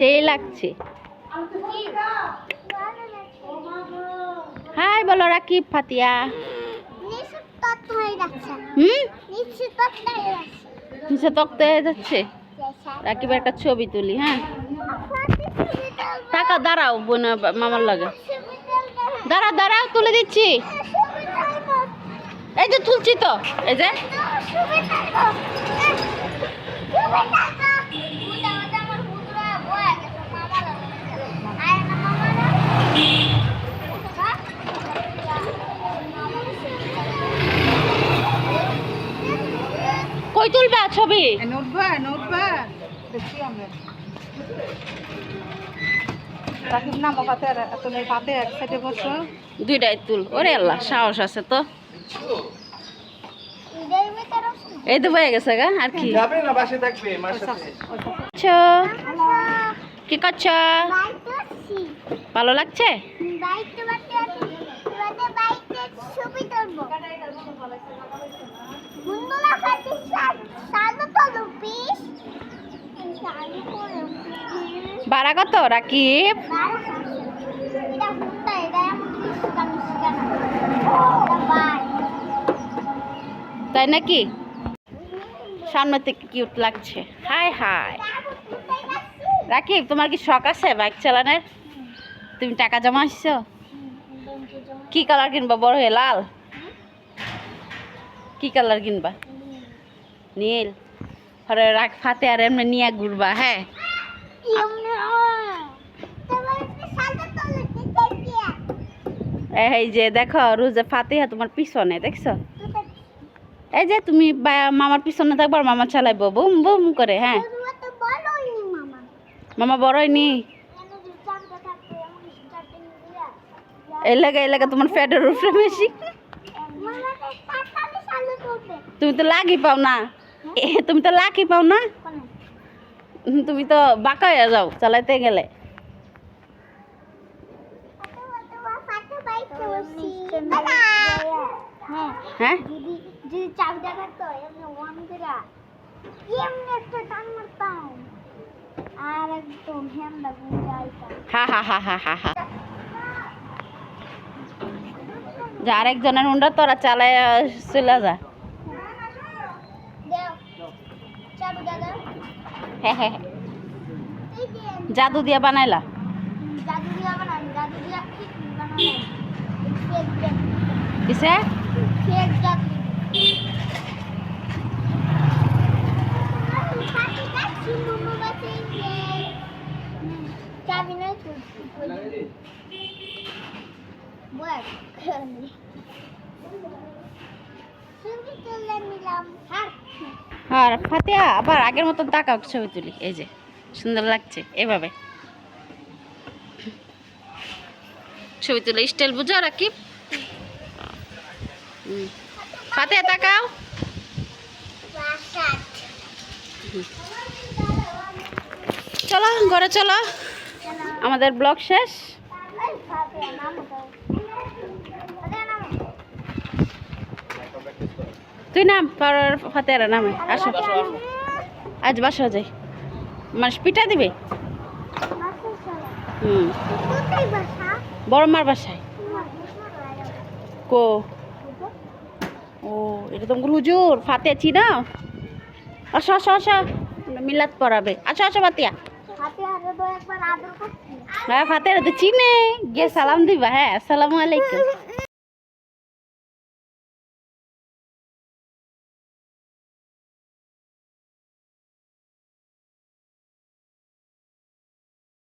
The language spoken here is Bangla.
সেই লাগছে। হাই, বলো রাকিব, ফাতিয়া। হুম? যাচ্ছে? ছবি তুলি হ্যাঁ? টাকা দাঁড়াও, বোন, মামার লাগে। দাঁড়া, দাঁড়াও, তুলে দিচ্ছি। এই যে তুলছি তো, এই যে। কই তুলবা ছবি নোটবা নোটবা। দেখছি আমরা। রাকিব নাম পাতে তুমি পাতে এক সাইডে বসো। দুইটাই তুল। ওরে আল্লাহ সাহস আছে তো। এই তো বয়ে গেছে গা আর কি? যাবে না বাসে থাকবে মার সাথে। কি করছ? ভালো লাগছে? ভাড়া কত রাকিব। তাই নাকি? সামনে থেকে কিউট লাগছে। High high. রাকিব, তোমার কি শখ আছে বাইক চালানোর? তুমি টাকা জমা আসছো? কি কালার কিনবা? বড় হয়ে লাল? কি কালার কিনবা? নীল। পরে রাখ ফাতে আর এমনি নিয়ে ঘুরবা হ্যাঁ? এই যে দেখো রোজে ফাতেহা তোমার পিছনে দেখছ? এই যে তুমি মামার পিছনে থাকব আর মামা চালাইবো বুম বুম করে হ্যাঁ? মামা। বড়ই নি? এই লাগে তোমার ফ্যাটের উপরে বেশি। তুমি তো লাগি পাও না। তুমি তো লাকি পাও না? তুমি তো বাঁকা যাও, চালাইতে গেলে। আর একদম ঘুরে হা হা হা হা হা হা। যা আরেকজনের উন্ডা তোরা চালায় চলে যা। হ্যাঁ হ্যাঁ হ্যাঁ। জাদু দিয়া বানাইলা? কিসে? জাদু। চাবি আর ফাতিয়া আবার আগের মতন তাকাও ছবি তুলি। এই যে, সুন্দর লাগছে, এভাবে। ছবি তুলে, স্টাইল বুঝো রাকিব। ফাতিয়া তাকাও। চলো, ঘরে চলো। আমাদের ব্লগ শেষ এই ভাবে নাম দাও আরে নাম তুই নাম পরের ফাতেরা নামে, আসো। আজ বাসা যাই। মানে পিঠা দিবে? হুম। কোথায় বড় মার বাসায়? কো? ও, এটা তোমার হুজুর ফাতে চিনাও আসো আসো আসো। মিলাত পড়াবে। আসো আসো তো করছি হ্যাঁ ফাতেরা তো চিনে। গিয়ে সালাম দিবা হ্যাঁ আসসালামু আলাইকুম।